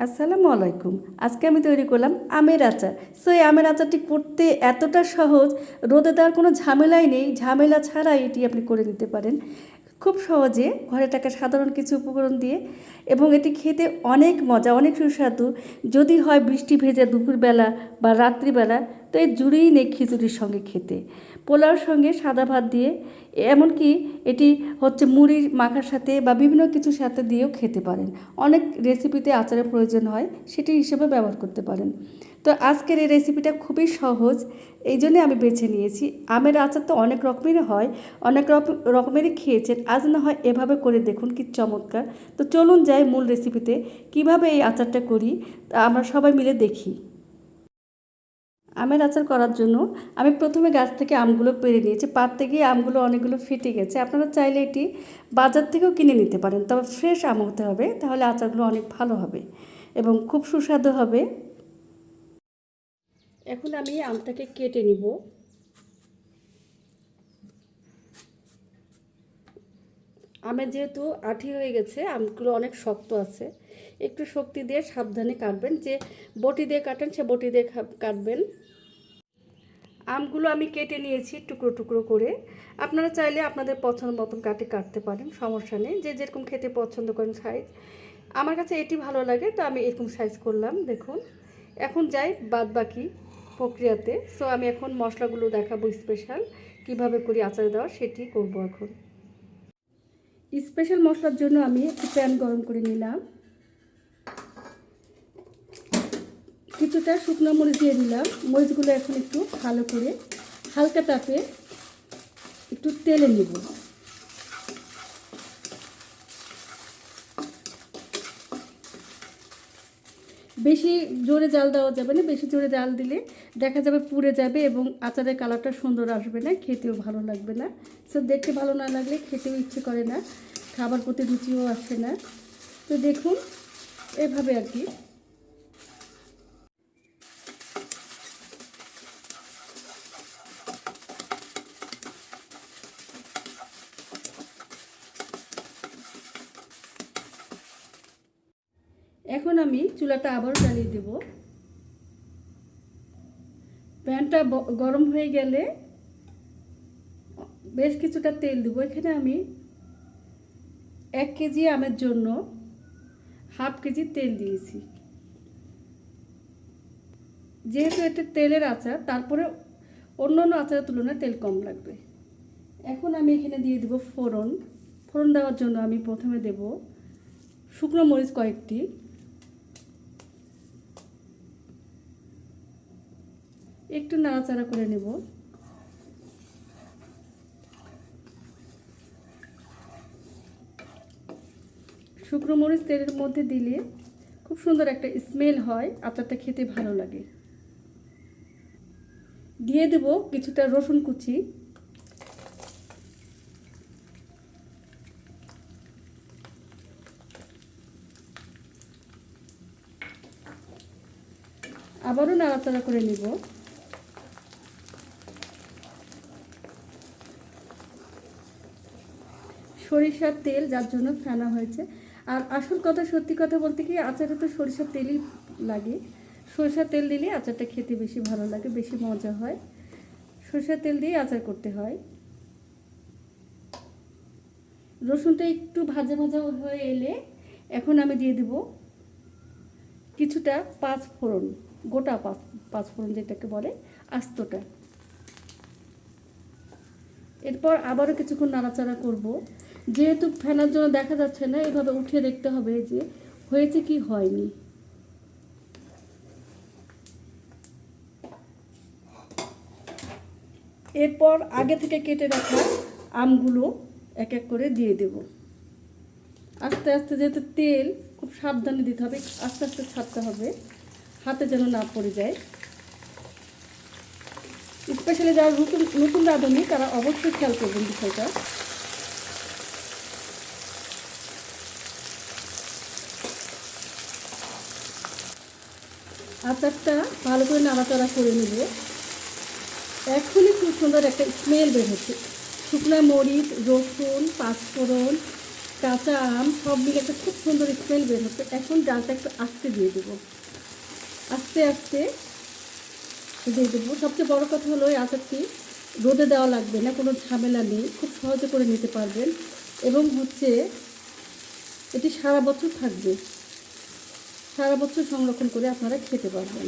আসসালামু আলাইকুম। আজকে আমি তৈরি করলাম আমের আচার। সো এই আমের আচারটি করতে এতটা সহজ, রোদে দেওয়ার কোনো ঝামেলাই নেই। ঝামেলা ছাড়াই এটি আপনি করে নিতে পারেন। খুব সহজে ঘরে থাকা সাধারণ কিছু উপকরণ দিয়ে এবং এটি খেতে অনেক মজা, অনেক সুস্বাদু। যদি হয় বৃষ্টি ভেজা দুপুরবেলা বা রাত্রিবেলা তো এই জুড়েই নেই খিচুড়ির সঙ্গে খেতে। পোলাওর সঙ্গে সাদা ভাত দিয়ে, এমনকি এটি হচ্ছে মুড়ি মাখার সাথে বা বিভিন্ন কিছুর সাথে দিয়েও খেতে পারেন। অনেক রেসিপিতে আচারের প্রয়োজন হয়, সেটি হিসেবে ব্যবহার করতে পারেন। তো আজকের এই রেসিপিটা খুবই সহজ, এই জন্যে আমি বেছে নিয়েছি। আমের আচার তো অনেক রকমেরই হয়, অনেক রকম রকমেরই খেয়েছেন, আজ না হয় এভাবে করে দেখুন কি চমৎকার। তো চলুন যাই মূল রেসিপিতে কীভাবে এই আচারটা করি আমরা সবাই মিলে দেখি। আমের আচার করার জন্য আমি প্রথমে গাছ থেকে আমগুলো পেরে নিয়েছি। পাততে গিয়ে আমগুলো অনেকগুলো ফেটে গেছে। আপনারা চাইলে এটি বাজার থেকেও কিনে নিতে পারেন। তবে ফ্রেশ আম হতে হবে, তাহলে আচারগুলো অনেক ভালো হবে এবং খুব সুস্বাদু হবে। এখন আমি আমটাকে কেটে নিব। আমের যেহেতু আঠি হয়ে গেছে, আমগুলো অনেক শক্ত আছে। একটু শক্তি দিয়ে সাবধানে কাটবেন, যে বটি দিয়ে কাটেন, সে বটি দিয়ে কাটবেন। আমগুলো আমি কেটে নিয়েছি টুকরো টুকরো করে। আপনারা চাইলে আপনাদের পছন্দ মতন কাটে কাটতে পারেন, সমস্যা নেই। যে যেরকম খেতে পছন্দ করেন সাইজ আমার কাছে এটি ভালো লাগে, তো আমি এরকম সাইজ করলাম, দেখুন। এখন যাই বাদ বাকি প্রক্রিয়াতে। সো আমি এখন মশলাগুলো দেখাবো স্পেশাল কীভাবে করি আচার দেওয়া, সেটি করব এখন। স্পেশাল মশলার জন্য আমি একটু প্যান গরম করে নিলাম। কিছুটা শুকনো মরিচ দিয়ে দিলাম। মরিচগুলো এখন একটু ভালো করে হালকা তাপে একটু তেলে নেব। বেশি জোরে জাল দেওয়া যাবে না, বেশি জোরে জাল দিলে দেখা যাবে পুড়ে যাবে এবং আচারের কালারটা সুন্দর আসবে না, খেতেও ভালো লাগবে না। সো দেখতে ভালো না লাগলে খেতেও ইচ্ছে করে না, খাবার প্রতি রুচিও আসে না। তো দেখুন, এভাবে আর কি। এখন আমি চুলাটা আবার জ্বালিয়ে দেব। প্যানটা গরম হয়ে গেলে বেশ কিছুটা তেল দেবো। এখানে আমি এক কেজি আমের জন্য হাফ কেজি তেল দিয়েছি। যেহেতু এটা তেলের আচার, তারপরে অন্য অন্য আচারের তুলনায় তেল কম লাগবে। এখন আমি এখানে দিয়ে দেবো ফোড়ন। ফোড়ন দেওয়ার জন্য আমি প্রথমে দেব শুকনো মরিচ কয়েকটি। একটু নাড়াচাড়া করে নেব। শুকনো মরিচ তেলের মধ্যে দিলে খুব সুন্দর একটা স্মেল হয়, আচারটা খেতে ভালো লাগে। দিয়ে দেব কিছুটা রসুন কুচি। আবারও নাড়াচাড়া করে নেব। সরিষার তেল যার জন্য ফেনা হয়েছে। আর আসল কথা, সত্যি কথা বলতে কি, আচারে তো সরিষার তেলই লাগে। সরিষার তেল দিলে আচারটা খেতে বেশি ভালো লাগে, বেশি মজা হয়। সরিষার তেল দিয়ে আচার করতে হয়। রসুনটা একটু ভাজা ভাজা হয়ে এলে এখন আমি দিয়ে দেব কিছুটা পাঁচ ফোড়ন গোটা পাঁচ পাঁচ ফোড়ন যেটাকে বলে, আস্তটা। এরপর আবারও কিছুক্ষণ নাড়াচাড়া করব। যেহেতু ফেনার জন্য দেখা যাচ্ছে না, এভাবে উঠিয়ে দেখতে হবে যে হয়েছে কি হয়নি। এরপর আগে থেকে কেটে রাখা আমগুলো এক এক করে দিয়ে দেব। আস্তে আস্তে যেহেতু তেল খুব সাবধানে দিতে হবে, আস্তে আস্তে ছাড়তে হবে, হাতে যেন না পড়ে যায়। স্পেশালি যারা নতুন নতুন রাঁধুনি, তারা অবশ্যই খেয়াল করবেন বিষয়টা। আচারটা ভালো করে নাড়াচাড়া করে নেব। এখনই খুব সুন্দর একটা স্মেল বের হচ্ছে। শুকনো মরিচ, রসুন, পাঁচফোড়ন, কাঁচা আম, সব মিলে একটা খুব সুন্দর স্মেল বের হচ্ছে। এখন ডালটা একটু আস্তে দিয়ে দেবো। আস্তে আস্তে দিয়ে দেবো। সবচেয়ে বড় কথা হলো এই আচারটি রোদে দেওয়া লাগবে না, কোনো ঝামেলা নেই। খুব সহজে করে নিতে পারবেন। এবং হচ্ছে এটি সারা বছর থাকবে। সারা বছর সংরক্ষণ করে আপনারা খেতে পারবেন।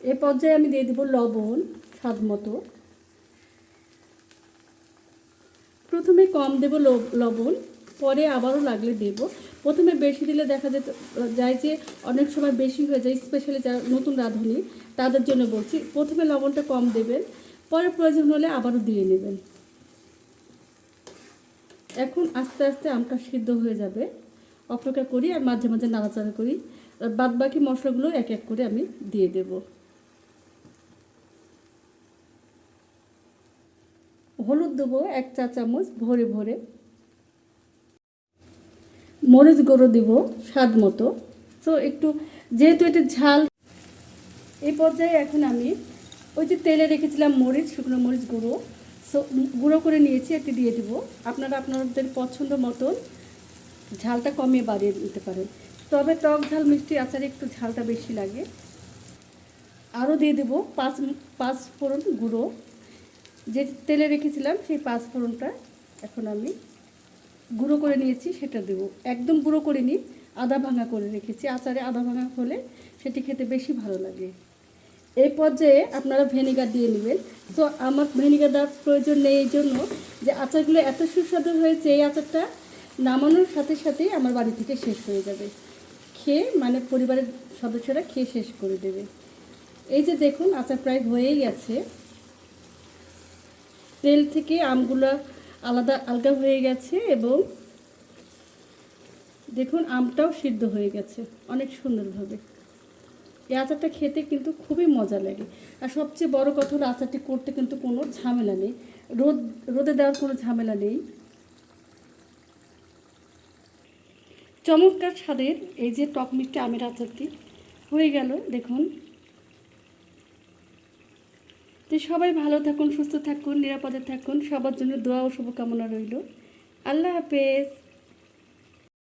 এ পর্যায়ে আমি দিয়ে দেবো লবণ স্বাদ মতো। প্রথমে কম দেব লবণ, পরে আবারও লাগলে দেব। প্রথমে বেশি দিলে দেখা যেত, যায় যে অনেক সময় বেশি হয়ে যায় স্পেশালি যারা নতুন রাঁধুনি, তাদের জন্য বলছি, প্রথমে লবণটা কম দেবেন, পরে প্রয়োজন হলে আবারও দিয়ে নেবেন। এখন আস্তে আস্তে আমটা সিদ্ধ হয়ে যাবে। অপেক্ষা করি আর মাঝে মাঝে নাড়াচাড়া করি। আর বাদ বাকি মশলাগুলো এক এক করে আমি দিয়ে দেবো। হলুদ দেবো এক চা চামচ ভরে ভরে। মরিচ গুঁড়ো দেব স্বাদ মতো। তো একটু যেহেতু এটা ঝাল, এই পর্যায়ে এখন আমি ওই যে তেলে রেখেছিলাম মরিচ, শুকনো মরিচ গুঁড়ো। সো গুঁড়ো করে নিয়েছি, একটি দিয়ে দিব। আপনারা আপনাদের পছন্দ মতন ঝালটা কমিয়ে বাড়িয়ে দিতে পারেন। তবে টক ঝাল, মিষ্টি আচারে একটু ঝালটা বেশি লাগে। আরও দিয়ে দেবো পাঁচ পাঁচ ফোড়ন গুঁড়ো। যে তেলে রেখেছিলাম, সেই পাঁচ ফোড়নটা এখন আমি গুঁড়ো করে নিয়েছি, সেটা দেবো। একদম গুঁড়ো করে নিই আদা ভাঙা করে রেখেছি। আচারে আদা ভাঙা হলে সেটি খেতে বেশি ভালো লাগে। এই পর্যায়ে আপনারা ভেনিগার দিয়ে নেবেন। তো আমার ভেনিগার দেওয়ার প্রয়োজন নেই এই জন্য যে আচারগুলো এত সুস্বাদু হয়েছে এই আচারটা নামানোর সাথে সাথেই আমার বাড়ি থেকে শেষ হয়ে যাবে। খেয়ে মানে পরিবারের সদস্যরা খেয়ে শেষ করে দেবে। এই যে দেখুন, আচার প্রায় হয়েই গেছে। তেল থেকে আমগুলো আলাদা আলগা হয়ে গেছে এবং দেখুন, আমটাও সিদ্ধ হয়ে গেছে অনেক সুন্দরভাবে। এই আচারটা খেতে কিন্তু খুবই মজা লাগে। আর সবচেয়ে বড় কথা হলো আচারটি করতে কিন্তু কোনো ঝামেলা নেই। রোদ, রোদে দেওয়ার কোনো ঝামেলা নেই। চমৎকার স্বাদের এই যে টক মিষ্টি আমের আচারটি হয়ে গেল, দেখুন। তো সবাই ভালো থাকুন, সুস্থ থাকুন, নিরাপদে থাকুন, সবার জন্য দোয়া ও শুভকামনা রইল। আল্লাহ হাফেজ।